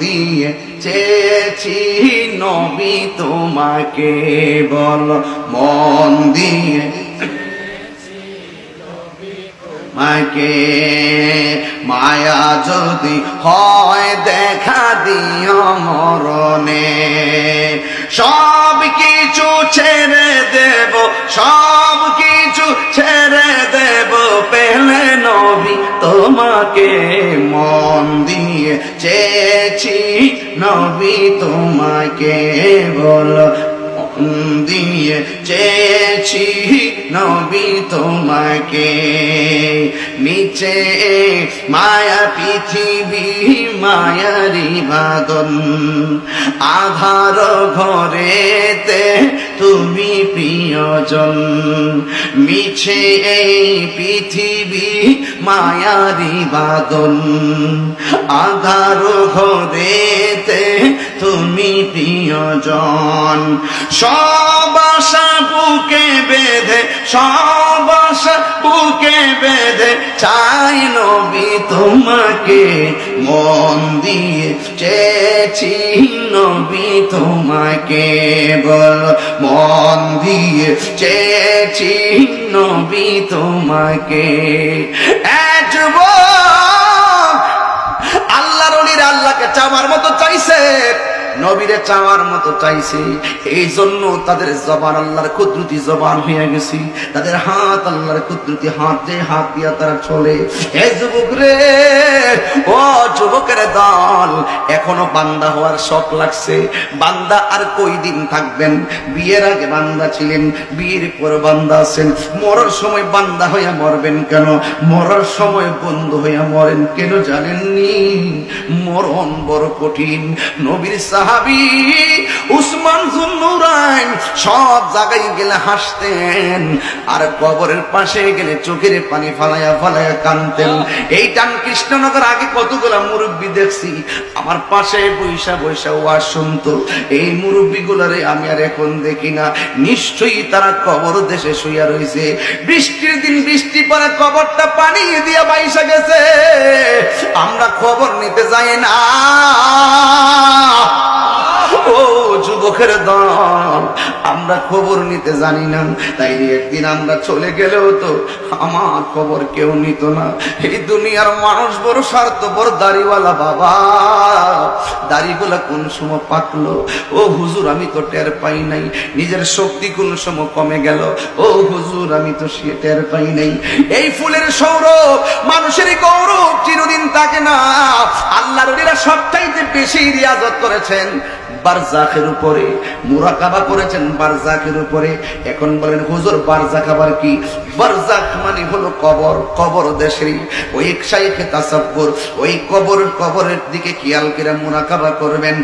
দিয়ে চেয়েছি নবী তোমাকে বল। মন দিয়ে মাকে মায়া যদি হয় দেখা দিও মরণে। সব কিছু ছেড়ে দেব, সব কিছু ছেড়ে দেব, পেলে নবী তোমাকে চেয়েছি নবী তোমাকে বল দিয়ে চেয়েছি। নবী তোমাকে নিচে মায়া পৃথিবী, মায়ারি বাদন আধার ঘরেতে তুমি প্রিয়জন মিছে এই পৃথিবী মায়ারি বাদন। আধার ঘরেতে তুমি প্রিয়জন। সব আশা বুকে বেঁধে, সব আশা বুকে বেঁধে চাই নবী তোমাকে। মন দিয়ে চেয়েছি নবী তোমাকে। বল, মন দিয়ে চেয়েছি নবী তোমাকে। আল্লাহর আল্লাহকে চাওয়ার মতো চাইছে। নবীরে চাওয়ার মতো চাইছে। এই জন্য তাদের জবান আল্লাহর কুদরতি জবান হয়ে গেছে। তাদের হাত আল্লাহর কুদরতি হাত, যে হাত দিয়া তারা চলে। এ যুবক রে ও যুবকের দল, এখনও বান্দা হওয়ার শখ লাগছে। বান্দা আর কই দিন থাকবেন? বিয়ের আগে বান্দা ছিলেন, বিয়ের পর বান্দা আছেন। মরার সময় বান্দা হইয়া মরবেন কেন? মরার সময় বন্ধু হইয়া মরেন কেন জানেননি? মরণ বড় কঠিন। নবীর সাহাবি উসমান জুন্নুরাইন সব জায়গায় গেলে হাসতেন আর কবরের পাশে গেলে চোখের পানি ফালাইয়া ফালাইয়া কানতেন। এই টান কৃষ্ণনগর আগে কতগুলা মুরব্বী দেখছি, আমার পাশে বৈশা বৈশা ওয়াজ শুনতো। এই মুরব্বী গুলারে আমি আর এখন দেখি না। নিশ্চয়ই তারা কবর দেশে শুইয়া রয়েছে বৃষ্টির দিন বৃষ্টি পরে কবরটা পানি দিয়া বাইসা গেছে। আমরা খবর নিতে যাই না। যুবকের দল আমরা খবর নিতে জানি না। তাই একদিন আমরা চলে গেলেও তো আমার খবর কেউ নিত না। এই দুনিয়ার মানুষ বড় স্বার্থপর দাড়িওয়ালা বাবা। দাড়িগুলা কোন সময় পাকলো? ও হুজুর, আমি তো টের পাই নাই। নিজের শক্তি কোন সময় কমে গেল? ও হুজুর, আমি তো সে টের পাই নাই। এই ফুলের সৌরভ, মানুষের গৌরব চিরদিন থাকে না। আল্লাহর ওলিরা সবচাইতে বেশি রিয়াজত করেছেন। বারজাকের উপরে মুরাকাবা করেছেন বারজাকের উপরে। এখন বলেন, হুজুর বারজাক আবার কি? বারজাক মানে হলো কবর কবর দেশের, ওই শাইখে তাসাব্বুর, ওই কবর কবরের দিকে খেয়াল কিরা মুরাকাবা করবেন।